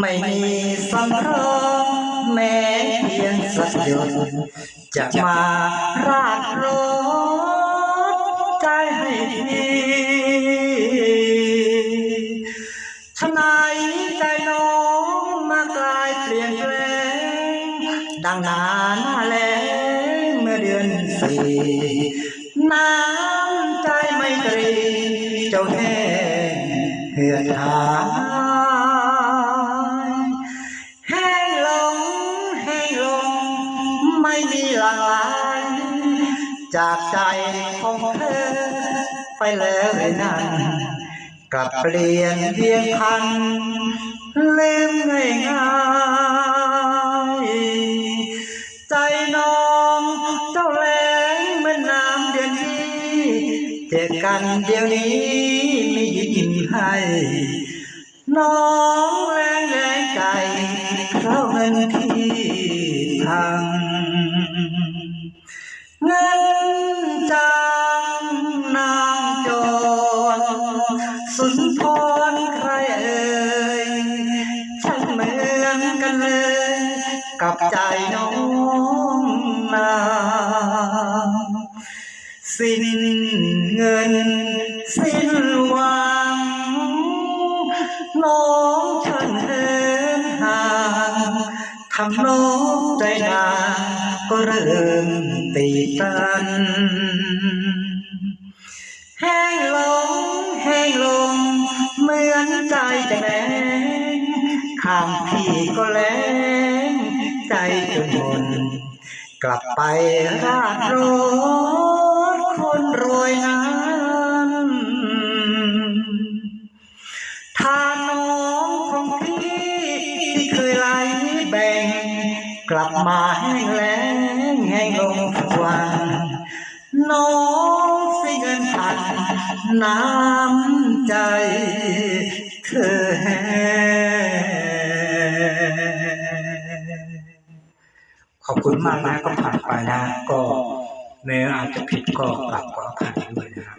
ไม่มีสำรองแม้เพียงสักหยดจะมารากรถใจให้พี่ฉะไหนใจน้องมากลายเปลี่ยนแปลงดังนาหน้าแลงเมื่อเดือนสี่น้ำใจไม่ตรีเจ้าแห้งเหือดหา ไม่มีหลังไหลจากใจของเธอ ไปแล้วเลยนั่นกลับเปลี่ยนเพียงพันลืมง่ายง่ายใจน้องเจ้าแรงเหมือนน้ำเดือนนี้เจอกันเดี๋ยวนี้ไม่ยิ้มให้น้องแรงแรงใจเพราะเงินที่พัง สุนทรใครเอ่ยช่างเหมือนกันเลย กับใจน้องนาสิ้นเงิน สิ้นหวังน้องช่างเหินห่างทำน้องใจนางก็เริ่มตีกัน ใจจะแหลงข้างพี่ก็แล้งใจจนหมนกลับไปราดรถคนรวยนั้นถ้าน้องของพี่ที่เคยไหลแบ่ง กลับมาแห้งแล้งแห้งลงทุกวันน้องสิเงินพันน้ำใจ ขอบคุณมากนะก็ผ่านไปนะ ก็เนื้ออาจจะผิดก็กลับก็อภัยด้วยนะครับ